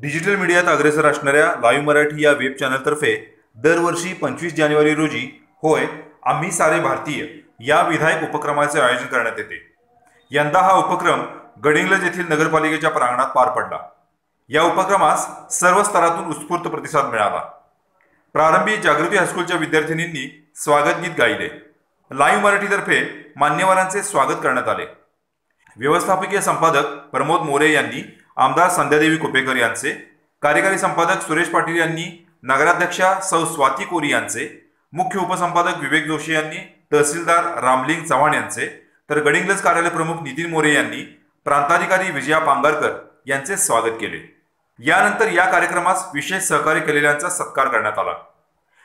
Digital मीडियात अग्रेसर असणाऱ्या लाईव्ह मराठी या वेब चॅनलतर्फे दरवर्षी पंचवीस जानेवारी रोजी होय आम्ही सारे भारतीय या विधायक उपक्रमाचे आयोजन करण्यात येते. यंदा हा उपक्रम गडिंग्लज येथील नगरपालिकेच्या प्रांगणात पार पडला. या उपक्रमास सर्व स्तरातून उत्स्फूर्त प्रतिसाद मिळाला. प्रारंभी जागृती हायस्कूलच्या विद्यार्थिनींनी स्वागत गीत गायले. लाईव्ह मराठीतर्फे मान्यवरांचे स्वागत करण्यात आले. व्यवस्थापकीय संपादक प्रमोद मोरे यांनी आमदार संध्यादेवी कुपेकर यांचे कार्यकारी संपादक सुरेश पाटील यांनी नगराध्यक्षा सौ स्वाती कोरी यांचे मुख्य उपसंपादक विवेक जोशी यांनी तहसीलदार रामलिंग चव्हाण यांचे तर गडिंग्लज कार्यालय प्रमुख नितीन मोरे यांनी प्रांताधिकारी विजया पांगारकर यांचे स्वागत केले. यानंतर या कार्यक्रमास विशेष सहकार्य केलेल्यांचा सत्कार करण्यात आला.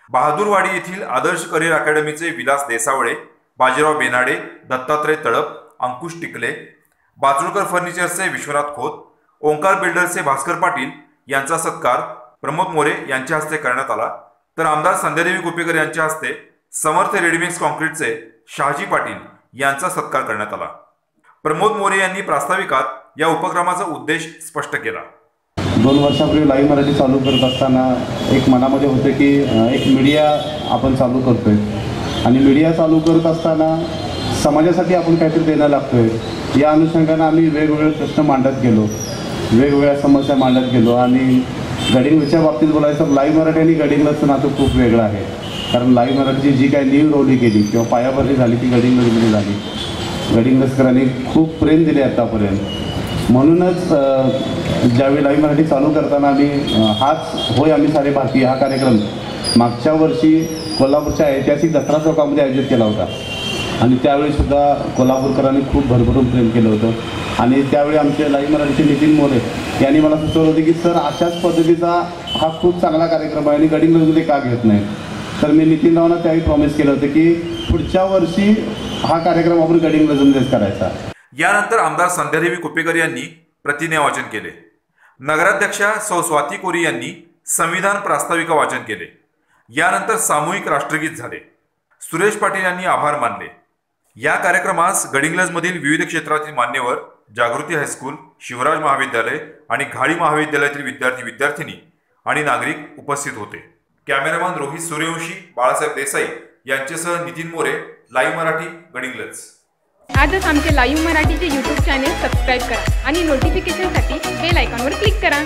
बहादूरवाडी येथील आदर्श करिअर अकॅडमीचे विलास देसावळे बाजीराव बेनाडे दत्तात्रय तळप अंकुश टिकले बाचुळकर फर्निचरचे विश्वनाथ खोत ओंकार बिल्डरचे भास्कर पाटील यांचा सत्कार प्रमोद मोरे यांच्या हस्ते करण्यात आला. तर आमदार संध्यादेवी कुपेकर यांच्या हस्ते समर्थ रेडीमिक्स कॉन्क्रीटचे शहाजी पाटील यांचा सत्कार करण्यात आला. प्रमोद मोरे यांनी प्रास्ताविकात या उपक्रमाचा उद्देश स्पष्ट केला. दोन वर्षापूर्वी लाईव्ह मराठी चालू करत असताना एक मनामध्ये होते की एक मीडिया आपण चालू करतोय. आणि मीडिया चालू करत असताना समाजासाठी आपण काहीतरी देणं लागतोय. या अनुषंगानं आम्ही वेगवेगळे प्रश्न मांडत गेलो. वेगवेगळ्या समस्या मांडत गेलो आणि गडिंगच्या बाबतीत बोलायचं तर लाईव्ह मराठी आणि गडिंगलाचं नातं खूप वेगळं आहे. कारण लाईव्ह मराठीची जी काही नीव रोवली गेली किंवा पायाभरणी झाली ती गडिंगमध्ये झाली. गडिंग्लजकरांनी खूप प्रेम दिले आत्तापर्यंत म्हणूनच ज्यावेळी लाईव्ह मराठी चालू करताना आम्ही हाच होय आम्ही सारे भारतीय हा कार्यक्रम मागच्या वर्षी कोल्हापूरच्या ऐतिहासिक दसरा चौकामध्ये आयोजित केला होता. आणि त्यावेळी सुद्धा कोल्हापूरकरांनी खूप भरभरून प्रेम केलं होतं. आणि त्यावेळी आमचे लाईव्ह मराठीचे नितीन मोरे यांनी मला सुचवलं होतं की सर अशाच पद्धतीचा हा खूप चांगला कार्यक्रम आहे आणि गडिंग्लजमध्ये का घेत नाही? तर मी नितीन रावना त्यावेळी प्रॉमिस केलं होतं की पुढच्या वर्षी हा कार्यक्रम आपण गडिंग गडिंग्लजमध्येच करायचा. यानंतर आमदार संध्यादेवी कुपेकर यांनी प्रतिज्ञा वाचन केले. नगराध्यक्षा सौ स्वाती कोरी यांनी संविधान प्रास्ताविका वाचन केले. यानंतर सामूहिक राष्ट्रगीत झाले. सुरेश पाटील यांनी आभार मानले. या कार्यक्रमास गडिंग्लजमधील विविध क्षेत्रातील मान्यवर जागृती हायस्कूल शिवराज महाविद्यालय आणि घाडी महाविद्यालयातील विद्यार्थी विद्यार्थिनी आणि नागरिक उपस्थित होते. कॅमेरामॅन रोहित सूर्यवंशी बाळासाहेब देसाई यांच्यासह नितीन मोरे लाईव्ह मराठी गडिंग्लज. आजच आमचे लाईव्ह मराठीचे यूट्यूब चॅनेल सबस्क्राईब करा आणि नोटिफिकेशनसाठी बेल आयकॉनवर क्लिक करा.